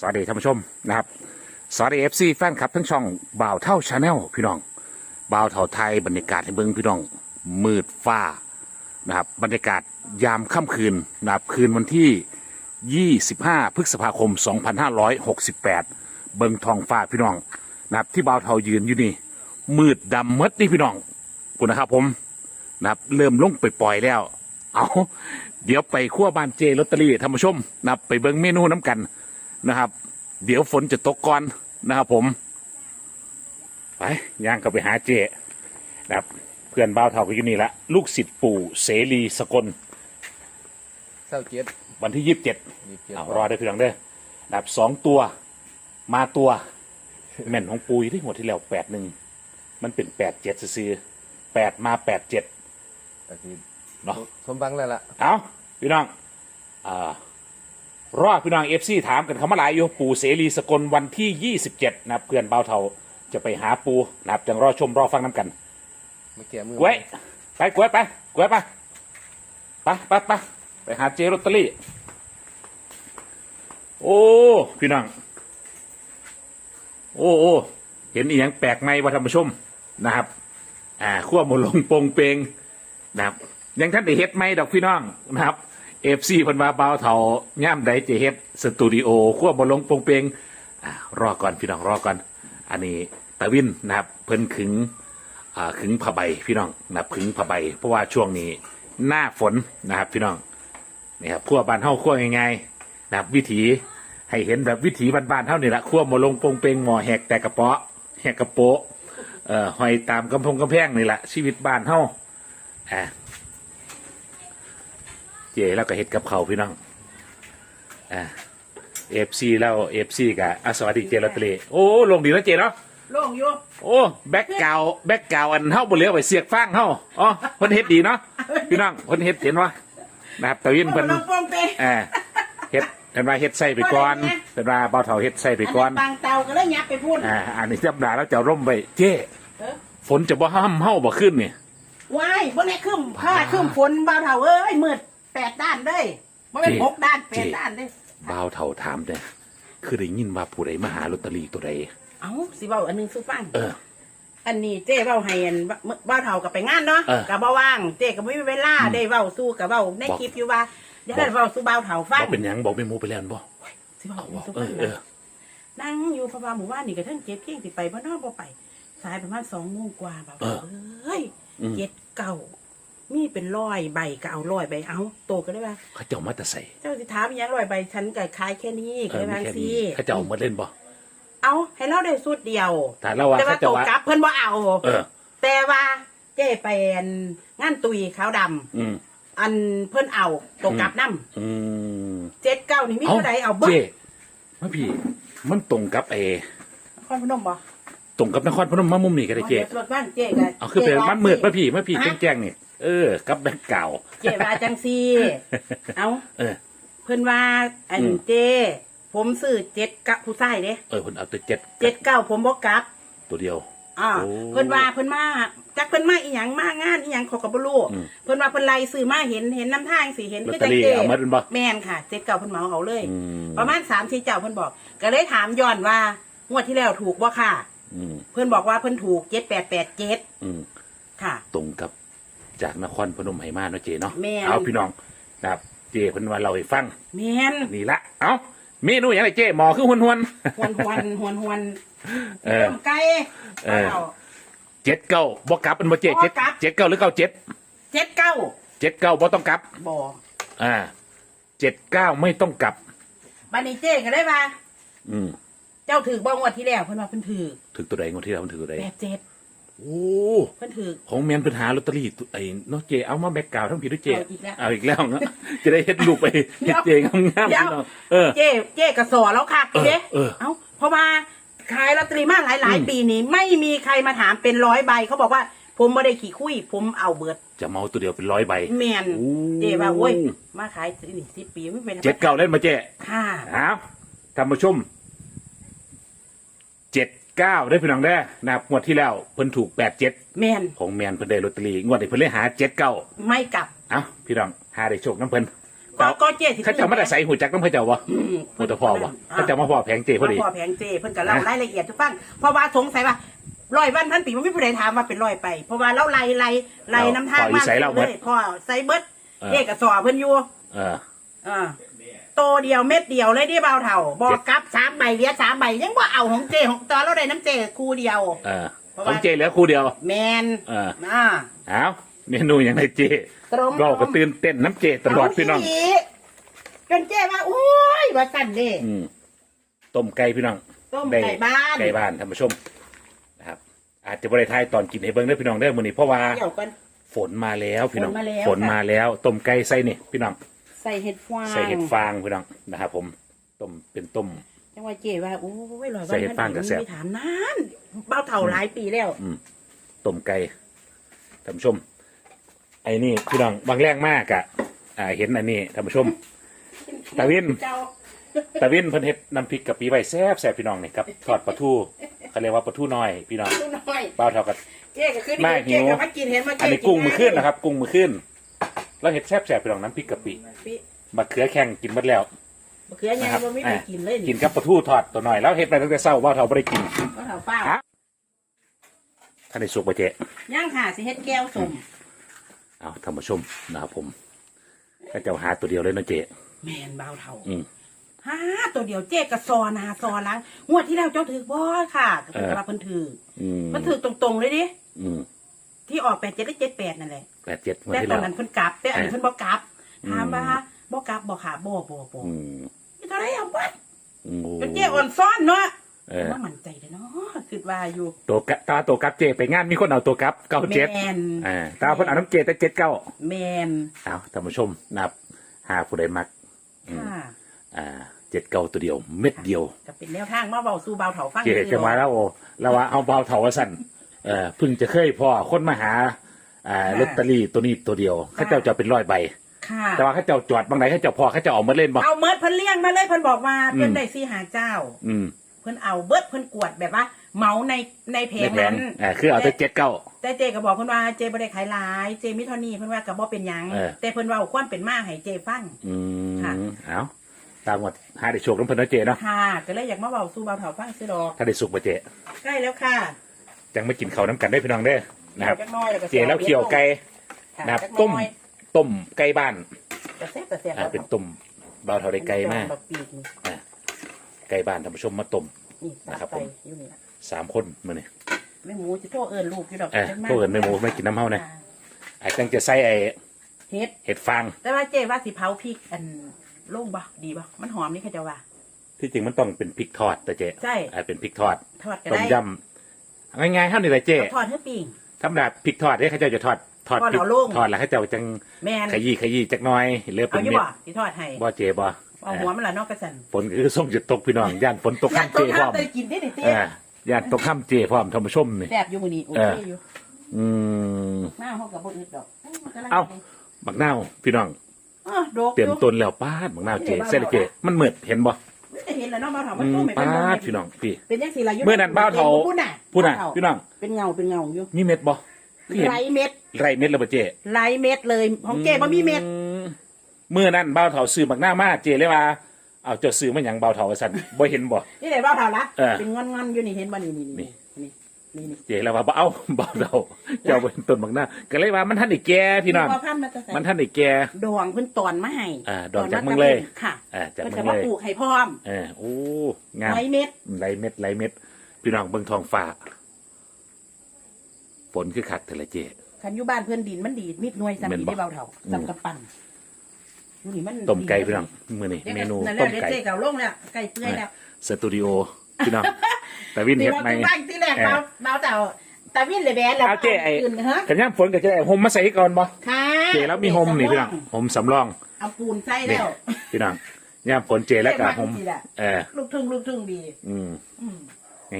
สวัสดีท่านผู้ชมนะครับสวัสดีเอฟซีแฟนคลับทั้งช่องบ่าวเท่าชาแนลพี่น้องบ่าวเท่าไทยบรรยากาศให้เบิ้งพี่น้องมืดฟ้านะครับบรรยากาศยามค่ำคืนนะครับคืนวันที่ 25 พฤษภาคม 2568 เบิ้งทองฟ้าพี่น้องนะครับที่บ่าวเท่ายืนอยู่นี่ มืดดำมืดนี่พี่น้องกูนะครับผมนะครับเริ่มลงไปปล่อยๆแล้ว เอาเดี๋ยวไปขั้วบานเจลอตเตอรี่ท่านผู้ชมนะครับไปเบิ้งเมนูน้ำกัน นะครับ เดี๋ยวฝนจะตกก่อนนะครับ ผมไปย่างก็ไปหาเจนะครับ เพื่อนบ้าวเท่าก็อยู่นี่ละลูกศิษย์ปู่เสรีสกลเศร้าเจ็ดวันที่ยี่สิบเจ็ดยี่สิบเจ็ดรอได้เพียงเด้อนะครับสองตัวมาตัวแม่นของปูยที่หัวดที่แล้วแปดหนึ่งมันเป็นแปดเจ็ดซื้อแปดมาแปดเจ็ด แต่ที่เนาะ สมบังแล้วล่ะ เอาพี่น้องอ่า รอพี่น้องเอฟซีถามกันเขามาหลายอยู่ปู่เสรีสกลวันที่ 27 นะครับเพื่อนเบาเทาจะไปหาปูนะครับจังรอชมรอฟังน้ำกันไม่แก่มือกล้วยไปกล้วยไปกล้วยไปไปไปไปไปหาเจลอตเตอรี่ โอ้พี่น้องโอ้โอ้เห็นอีหยังแปลกไหมวะท่านผู้ชมนะครับ อ่าขั้วหมดลงโปงเปงนะครับยังท่านได้เฮ็ดไหมดอกพี่น้องนะครับเอ ฟซีพันวาเบาเถาย่ามใดจะเฮ็ดสตูดิโอขั้วบอลงโปงเปงอ่ารอก่อนพี่น้องรอก่อน อันนี้ตาวินนะครับ เพิ่นขึงอ่าขึงผ้าใบพี่น้องนะครับขึงผ้าใบ เพราะว่าช่วงนี้หน้าฝนนะครับพี่น้องนี่ครับขั้วบานเท่าขั้วง่ายๆนะครับวิถีให้เห็นแบบวิถีบ้านๆเท่านี่แหละขั้วบอลงโปงเปงหมอแหกแต่กระเปาะแหกกระโปะเอ่อหอยตามกำพงกำแพงนี่แหละชีวิตบ้านเท่าอะเจแล้วก็เฮ็ดกับเขาวพี่น้องอ่าเอฟซีแล้วเอฟซีกับอะสวัสดีเจลอตเตอรี่โอ้ลงดีนะเจเนาะโล่งอยู่โอ้แบ็กเก่าแบ็กเก่าอันเฮาบ่เหลือไปเสียกฟางเฮาอ๋อเพิ่นเฮ็ดดีเนาะพี่น้องเพิ่นเฮ็ดเห็นวะนะครับตะวินเพิ่นลงโปงเปงอ่าเฮ็ดเพิ่นว่าเฮ็ดใส่ไปก่อนเพิ่นว่าเบาเฒ่าเฮ็ดใส่ไปก่อนบางเตาก็เลยยับไปพูดอ่าอันนี้จับดาแล้วจะร่มไปเจเออฝฝนจะบ่ห้ามเฮาบ่ขึ้นนี่ว้ายบ่ได้ขึ้นผ้าขึ้นฝนบ่าวเท่าเอ้ยมืด แปดด้านเลยบ่เป็นหกด้านแปดด้านเลยบ่าวเฒ่าถามเด้อคือได้ยินว่าผู้ใดมาหาลอตเตอรี่ตัวใดเอ้าสิเว้าอันหนึงสู้ฟังเออ อันนี้เจ้เว้าให้อันบ่าวเท่ากับไปงานเนาะเออก็บ่ว่างเจ้ก็บ่มีเวลาได้เว้าสู้กับเว้าในบอก คลิปอยู่ว่าเดี๋ยวได้เว้าสู้บ่าวเท่าฟับงอกเป็นหยังบอกเป็นหมูไปแล้วบ่สิเว้าเอาบอกสู้เอฟังอเออ นะนั่งอยู่เพราะว่าหมู่บ้านนี่ก็เทั้งเก็บเพียงสิไปบ่นอนบ่ไป สายประมาณ2โมงกว่าบ่าวเท่าเอ้ยอืม เจ็ดเก่า มีเป็นร้อยใบก็เอาร้อยใบเอาโตก็ได้ว่าเขาเจ้ามาแต่ใส่เจ้าสิถามอีหยังร้อยใบฉันก็ขายแค่นี้เอก็อได้มีบางแค่ซีนี้เขาเจ้าเอามาเล่นบ่ เอาให้เราได้สุดเดียวแต่เราว่าแต่เขาว่าโตเจ้าว่า กลับเพิ่นบ่เอา เออ แต่ว่าเจ้ไปอันงานตุยขาวดำอืม อันเพิ่นเอาโตกลับนำอืมเจ็ดเก้านี่มีเท่าใดเอาเบิดเจ๊มาพี่ มันตรงกับเอนครพนมบ่ตรงกับนครพนมมามุมนี่ก็ได้เจ๊ รถบ้านเจ๊ก็เอาคือเป็นจ๊ว่ามันมืดมาพี่มาพี่แจ้งๆนี่ เออ กับแบงค์เก่า เจ๊ว่าจังซี่ เอาเออ เพิ่นว่า อันอืม เจ้ผมซื้อเจ็ดกับผู้ชายเด้เออคนเอาตัวเจ็ดเจ็ดเก้าผมบ่กลับตัวเดียว อ่าโอ้เพิ่นว่าเพิ่นมาจักเพิ่นมาอีหยังมางานอีหยังเขอยก็บ่รู้อืม เพิ่นว่าเพิ่นไล่ซื้อมาเห็นเห็นน้ำทางสิเห็นลอตคือเตอจังรี่เจเอามาเป็นบ่แม่นค่ะเจ็ดเก่าเพิ่นเหมาเอาเลย อืมประมาณ3 4เจ้าเพิ่นบอก ก็เลยถามย้อนว่างวดที่แล้วถูกบ่ค่ะ อืมเพิ่นบอกว่าเพิ่นถูก7887อืมค่ะ ตรงกับ จากนครพนมไหมาเนาะเจเนาะแม่น เอาพี่น้องนะครับเจเพิ่นว่าเราให้ฟังแม่นนี่ละเอาเมนูอย่างไรเจ๊หมอคือหวนหวนหวนหวนหวนหวนเออ ต้มไก่เออ เอา เจ็ดเก้าบ่กลับเป็นบ่เจ๊เจ็ดบ่กลับ เจ็ดเก้าหรือเก้าเจ็ดเจ็ดเก้าเจ็ดเก้าบ่ต้องกลับ บ่อ่าเจ็ดเก้าไม่ต้องกลับ บัดนี้เจ๊ก็ได้ว่าอืมเจ้าถือบ่งวดที่แล้วเพิ่นว่าเพิ่นถือถึงตัวใดงวดที่แล้วมันถึงตัวใด87 โอ้เพิ่นถือ ของแมนเป็นหาลอตเตอรี่ตัวไอ้เนาะเจเอามาแบกกราวด์ทั้งผีด้วยเจเอาอีกแล้วเอาอีกแล้วเนาะจะได้เฮ็ดรูปไปเฮ็ดเจงามๆเดี๋ยว พี่น้องเออ เจ๊เจ๊กระสอแล้วค่ะเออเจ๊เออ เอ้าเพราะว่าขายลอตเตอรี่มาหลายหลายอืมปีนี้ไม่มีใครมาถามเป็นร้อยใบเขาบอกว่า ผมไม่ได้ขี่คุย ผมเอาเบิดจะเมาตัวเดียวเป็นร้อยใบ แมนโอ้ เจ๊ว่าโอ้ยมาขายนี่สิบปีไม่เป็นเจ็ดเก้าเล่นมาเจค่ะ เอาท่านผู้ชม เจ็ดเก้าได้พี่น้องได้อนะครับงวดที่แล้วเพิ่นถูกแปดเจ็ดแมนของแมนเพิ่นได้ลอตเตอรี่งวดนี้เพิ่นเลยหาเจ็ดเก้าไม่กลับ เอ้าพี่น้องหาได้โชคน้ำเพิ่นก็ก็เจ๊สิเขาเจะมาแต่ใส่หูจักต้องเขาเจ้าวะอืมหูตะพอวะเขาเจะมาพอแผงเจพอดี พ่อแพงเจเพิ่นก็เล่ารายละเอียดทุกฟังเพราะว่าสงสัยว่าร้อยวันพันปีมันไม่ผู้ใดถามว่าเป็นร้อยไป เพราะว่าเราไล่ไล่ไล่น้ำทางพ่ออยู่ไสเราเบิดพ่อไซเบิดเออเจ๊กระสอบเพิ่นอยู่เอออ่า โตเดียวเม็ดเดียวเลยที่เบาเท่าบอกกลับสามใบเหลียสามใบยังว่าเอาของเจของตอนเราได้น้ำเจคู่เดียวเออเพราะขว่าองเจเหลือคู่เดียว แมนเอออ่าเอาเมนูอย่างไรเจตรงเราก็ตื่นเต้นน้ำเจตลอดพี่น้องเาอีกจนเจว่าโอ้ยว่าสั่นเด้อืมต้มไก่พี่น้องต้มได้ไก่บ้านไก่บ้านท่านผู้ชมนะครับ อาจจะบริทายตอนกินให้เบิ้งได้อพี่น้องได้อมื้อนี้เพราะว่าเกี่ยวกันฝนมาแล้วพี่น้องฝนมาแล้วฝนมาแล้วต้มไก่ใส่นี่พี่น้อง ใส่เห็ดฟางใส่เห็ดฟางพี่น้องนะครับผมต้มเป็นต้ม จังว่าเจว่าโอ้ยลอยวันใส่เห็ดฟางกับแซ่บ ไม่ถามนานเบ้าเท่าหลายปีแล้ว ต้มไก่ท่านผู้ชม ไอ้นี่พี่น้องบางแรงมากอะอ่าเห็นอันนี้ท่านผู้ชม ตาวิน เจ้าตาวินเพิ่นเฮ็ดน้ำพริกกะปิไว้แซ่บแซ่บพี่น้องนี่ครับทอดปลาทูเขาเรียกว่าปลาทูน้อยพี่น้องลูกน้อย เปล่าเท่ากับ เจ๊ก็ขึ้นไม่หิเจ๊วก็มากินเห็นมาอันนี้กุ้งมือขึ้นนะครับ กุ้งมือขึ้น แล้วเห็ดแซ่บแซ่บพี่น้องน้ำพริกกะปิพี่มะเขือแข็งกินหมดแล้ว มะเขือยังนะครับบ่ไม่อ่าได้กินเลยกินกับปลาทูทอดตัวหน่อยแล้วเฮ็ดไปตั้งแต่เช้าว่าเท่าบ่ได้กินก็เท่าเปล่าฮะท่านได้สุกบ่เจ๊ย่างค่ะสิเฮ็ดแก้วสมเอาท่านผู้ชมนะครับผมก็จะหาตัวเดียวเลยเนาะเจ๊ แมนเบาเท่าอืม ฮ่าตัวเดียวเจ๊กระซอนาซอล้างงวดที่แล้วเจ้าถือบ่ค่ะก็คือเออว่าเพิ่นถืออืมมันถือตรงๆเลยดิอืม ที่ออกแปดเจ็ดได้เจ็ดแปดนั่นแหละแปดเจ็ดวันแต่ที่ตอแล้นว นั้นเพิ่นกลับ แต่อันนี้เออเพิ่นบ่กลับอืมถามว่าบ่กลับบ่ค่ะบ่บ่บ่อืมนี่เท่าไหร่เอาบ่โอ้เป็นเจ๊อ่อนซ้อนเนาะเออว่ามั่นใจเด้อเนาะคิดว่าอยู่ตัวกะตาตัวกับเจไปงานมีคนเอาตัวกับเก้าเจ็ดแมนอ่าตาเพิ่นเอาน้ำเจแต่เจ็ดเก้าแมนเอาท่านผู้ชมนับหาผู้ใดมักค่ะอ่าเจ็ดเก้าตัวเดียว เม็ดเดียวจะเป็นแนวทางมาเบาสู่เบาเถาฟังเจจะมาแล้วโอ้แล้วว่าเอาเบาเถาว่าสั่น เออเพิ่งจะเคยพ่อคนมาหาอ่าลอตเตอรี่ตัวนี้ตัวเดียวเขาเจ้าจะเป็นร้อยใบ ค่ะ แต่ว่าเขาเจ้าจอดบางไหนเขาเจ้าพอเขาเจ้าเอามาเล่นบ่ เอาเมิดเพิ่นเลี้ยงมาเลยเพิ่นบอกว่าอืมเพิ่นได้ซีหาเจ้า อืมเพิ่นเอาเบิดเพิ่นกวดแบบว่าเหมาในในเพในงแผนั้นอ่าคือเอาแต่เจ็ดเก้า แต่เจก็บอกเพิ่นว่าเจบ่ได้ขายหลายเจมิเทานี่เพิ่นว่าก็บ่เป็นหยังเออ แต่เพิ่นเว้าความเป็นมาให้เจฟัง อืค่ะ มเอาตามหมดหาได้โชคน้ำเพิ่นเนาะเจเนาะค่ะก็เลยอยากมาเว้าสู่เบาเถาฟังซื่อดอกถ้าได้สุกบ่เจ ใกล้แล้วค่ะ จังไม่กินข้าวน้ำกันได้อพี่น้องเด้อนะครับจักหน้อยแล้วก็เจแล้วเคี่ยวไก่ค่ะนะครับจักหต้มอยต้มไก่บ้านจะแซ่บจะแซ่บอ่าเป็นต้มเบาเท่าได้ไก่มากแบบปีกนี่อ่าไก่บ้านท่านผู้ชมมาต้มนี่นะครับไปผมอยู่นี่ล่ะสามคนมื้อนี้แม่หมูสิโทรเอิ้นลูกอยู่ดอกเออจังาพวกเอิ้นแม่หมูไม่กินน้ำเฮานะค่ะไอ้ตั้งจะใส่ไอ้เฮ็ด เห็ดฟางแต่ว่าเจว่าสิเผาพริกอันโล่งบ่ดีบ่มันหอมนี่เขาจะว่า ที่จริงมันต้องเป็นพริกทอดแต่เจ๊ใช่ อ่าเป็นพริกทอดทอดก็ต้มได้ยำ ง่ายๆเท่านี้แหละเจ๊เอาทอดเพื่อปิ้งธรรมดาพริกทอดเนี่ยเขาเจ้าจะทอดทอดทอดพริกเอาลงทอดแล้วเขาเจ้าจังแม่นขยี้ขยี้จักหน้อยเหลือเอาเป็นอยู่เม็ดบ่สิทอดให้บ่เจ๊บ่เอาหัวมันละนอกกระสันฝนคือส่งจุดตกพี่น้องย่านฝนตกข้ามต้เจ๊นพร้อมทำแต่กินได้ดิเต้เอ่าย่านตกข้ามเจ๊พร้อมท่านผู้ชมนี่ แซ่บอยู่มื้อนี้โอเอเคออยู่อืมหน้าเฮาก็บ่อึดดอกมันกำลังเอ้า บักนาวพี่น้อง อ้อโดกเตรียมอยู่ ต้นแล้วป้าดบักนาวเจ๊เส้นเจ๊มันเหมือดเห็นบ่าะบ่าวเฒ่ามัอืนมตู้ไม่เป็นป้าบ่ดพี่น้องพี่ เป็นจังซี่ล่ะอยู่เมื่อนั้นบ่าวเฒ่า พูดน่ะพูดน่ะบ่าวเฒ่าพี่น้องเป็นเงาเป็นเงาอยู่มีเม็ดบ่คือเห็นไรเม็ดไรเม็ดแล้วบ่เจ๊ไรเม็ดเลยของเจบ่มีเม็ด อืเมื่อนั้นบ่าวเฒ่าซื้อบักหน้าวมาเจ๊เลยว่าเอาเจ้าซื้อมาหยังบ่าวเฒ่าว่าซั่นบ่เห็นบ่ นี่ไหนบ่าวเฒ่าละเออเป็นงอนๆอยู่นี่เห็นบ่นี่นี่นี่นี่นี่นี่ เจ๊แล้วว่าบ่เอาบ่าวเฒ่าเจ้าบ่เห็นต้นบักหน้าก็เลยว่ามันทันได้แก่พี่น้องพ่อพันธุ์มาจะใส่มันทันได้แก่ดองเพิ่นตอนมาให้อ่าดอกจากตเมืนองเลยค่ะอ่าจากเพิ่นเมือจะงมาเลยปลูกให้พร้อมเออโอ้งามไรเม็ดไรเม็ดไรเม็ด พี่น้องเบิ่งท้องฟ้าฝนคือคักแต่ละเจ๊คันอยู่บ้านเพื่อนดินมันดีดมิดหน่วยซ้ำแม่นดีบ่ได้เบาเท่าอืมซ้ำกับปั่นดูนี่มันต้มไก่พี่น้องมื้อนี้ดี๋ยวเมนูนั่นแหต้ละมเดี๋ยวไก่เจ๊เก่าลงแล้วไก่เปื่อยแล้วสตูดิโอพี่น้อง แต่วินที่เฮ็ดว่าไหมที่บ้านที่แรกเออเบาเบาเต่าตาวินเลยแบนแล้วเอาเจ๊ไอ้คืนฮะกันย่ำฝนก็จะได้ห่มมาใส่ก่อนบ่ค่ะเจแล้วมีห่มนี่พี่น้องห่มสำรองเอาปูนใส่นี่แล้วพี่น้องย่ำฝนเจแล้วก็ห่มเจ๊มาจริงๆแหละเออลูกทุ่งลูกทุ่งดี อืมอืม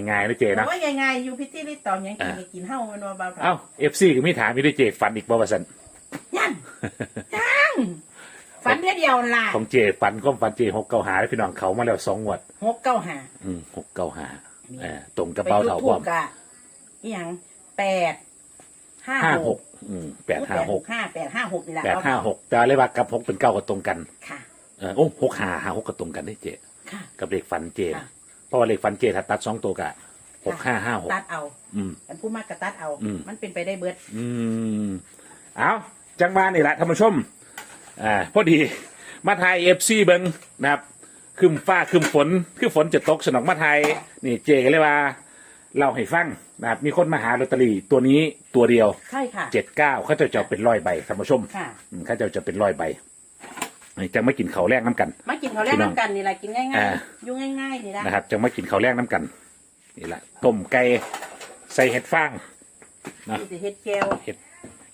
ง่ายๆนะเจนะ แต่ว่ายังไงอยู่พิธีรีตอนยังกินอ่าให้กินเฮ้ามันว่าเบาเท่าเอ้าเอฟซีก็มีถามพี่ด้วยเจฝันอีกบ่ว่าสัน ยังยัง ฝันแค่เดียวล่ะของเจฝันก็ฝันเจหกเก้าหาแล้วพี่น้องเขามาแล้วสองงวด หกเก้าห้าอืมหกเก้าหา เออตรงกับเบ้าเถาพร้อมไปยูทูบกะอหย่างแปดห้าห้าหหกกอืมแปดห้าหกห้าแปดห้าหกนี่แหละแปดห้าหกแต่เรียกว่ากับหกเป็นเก้าก็ตรงกันค่ะ เออโอ้หกห้าห้าหกก็ตรงกันได้เจค่ะ กับเลขฟันเจค่ะ เพราะว่าเลขฟันเจถ้าตัดสองตัวกะหกห้าห้าหกตัดเอาอืม อันผู้มากกะตัดเอา อืม มันเป็นไปได้เบิด อืมเอาจังมานี่แหละท่านผู้ชม อ่า พอดี มาไทยเอฟซีเบิงนะครับ คืมฟ้าคืมฝนคือฝนจะตกสนองมาไทยนี่เจก็เลยว่าเราให้ฟังนะครับมีคนมาหาลอตเตอรี่ตัวนี้ตัวเดียวใช่ค่ะ เจ็ดเก้าเขาจะจะเป็นร้อยใบท่านผู้ชมค่ะ อืมเขาจะจะเป็นร้อยใบนี่จะไม่กินเขาวแรกน้ำกัน มากินข้าวแรกน้ำกันนี่แหละกินง่ายอ่า ๆยุ่งง่ายๆนี่ละนะครับจะไม่กินเขาวแรกน้ำกันนี่แหละต้มไก่ใส่เห็ดฟาง นะนี่จะเฮ็ดแก้วเห็ด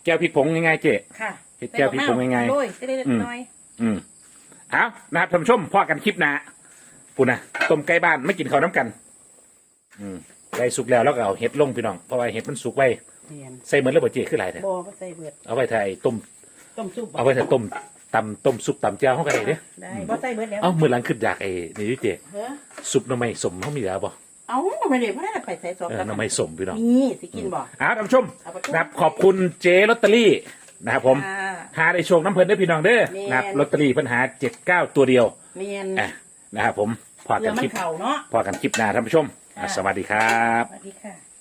แก้วพริกผงง่ายๆเจ๊ ค่ะเฮ็ดแก้วพริกผงง่ายๆ โรยเล็กอืมๆน้อยอืม เอานะครับท่านผู้ชมพ่อกันคลิปหนะปูนะต้มไก่บ้านไม่กินข้าวน้ำกัน อืมไก่สุกแล้วแล้วก็เอาเห็ดลงพี่น้องเพราะว่าเห็ดมันสุกไว้ๆเนียนใส่เหมือนแล้วบ่เจ๊คืออะไรเนี่ยบ่ก็ใส่เบิดเอาไว้ไทยต้มต้มซุปบ่เอาไว้ไทยต้มตำต้มซุปตำแจ่วเขาก็ได้เนี่ยได้บ่ใส่เบิดแล้วเอ้ามือหลังขึ้นอยากไอ้นี่ดิเจ๊เฮ้อซุปหน่อไม้สมเขามีแล้วบ่เอ้าไม่ได้บ่ได้ไปใส่ซอสเออหน่อไม้สมพี่น้อง นี่สิกินบ่เอาท่านผู้ชมเอาไปทุบนะครับขอบคุณเจ๊ลอตเตอรี่ นะครับผมค่ะหาได้โชคน้ำเพลินได้อพี่น้องเด้อแม่นนะครับลอตเตอรี่ปัญหาเจ็ดเก้าตัวเดียวเมียนอะนะครับผมพอเรืกัอนมัคลินปเข่าเนาะ พอกันคลิปหน้าท่านผู้ชมอะค่ะสวัสดีครับ สวัสดีค่ะ